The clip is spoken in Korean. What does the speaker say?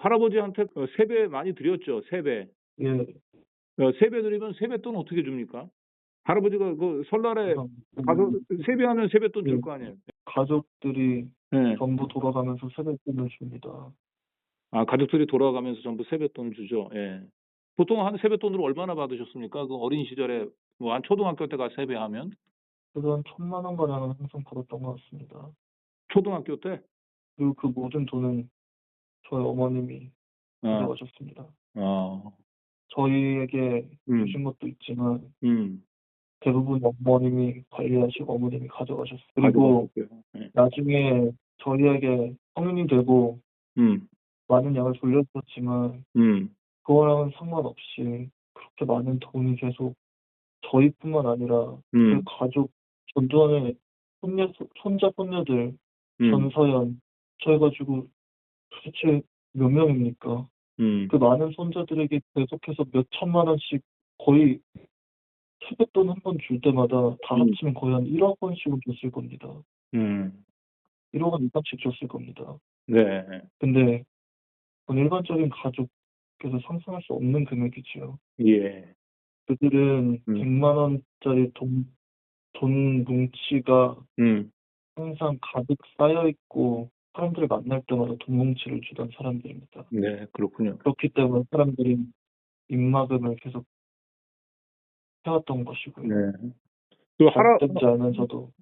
할아버지한테 어, 세배 많이 드렸죠. 세배. 예, 어, 세배 드리면 세뱃돈 어떻게 줍니까? 할아버지가 그 설날에 가서 세배하면 세뱃돈 줄 네. 거 아니에요. 가족들이 네. 전부 돌아가면서 세뱃돈을 줍니다. 아, 가족들이 돌아가면서 전부 세뱃돈 주죠. 예. 보통 한 세뱃돈으로 얼마나 받으셨습니까? 그 어린 시절에 뭐 한 초등학교 때가 세배하면 그래서 한 천만 원 가량은 항상 벌었던 것 같습니다. 초등학교 때 그리고 그 모든 돈은 저희 어머님이 어, 가져가셨습니다. 어, 저희에게 음. 주신 것도 있지만 음, 대부분 어머님이 관리하시고 어머님이 가져가셨어요. 그리고. 예. 나중에 저희에게 성인이 되고 음, 많은 양을 돌렸었지만 음, 그거랑은 상관없이 그렇게 많은 돈이 계속 저희뿐만 아니라 음, 그 가족 전두환의 손녀 손자 손녀들 음, 전서연 저해가지고 도대체 몇 명입니까? 음, 그 많은 손자들에게 계속해서 몇 천만 원씩 거의 세뱃돈 한 번 줄 때마다 다 음. 합치면 거의 한 1억 원씩은 줬을 겁니다. 음, 1억 원 이상씩 줬을 겁니다. 네, 근데 그건 일반적인 가족께서 상상할 수 없는 금액이지요. 예, 그들은 음. 100만 원짜리 돈, 돈 뭉치가 음, 항상 가득 쌓여 있고 사람들을 만날 때마다 돈 뭉치를 주던 사람들입니다. 네, 그렇군요. 그렇기 때문에 사람들이 입막음을 계속 해왔던 것이고요. 네. 그 할아, 잘못되지 않으면서도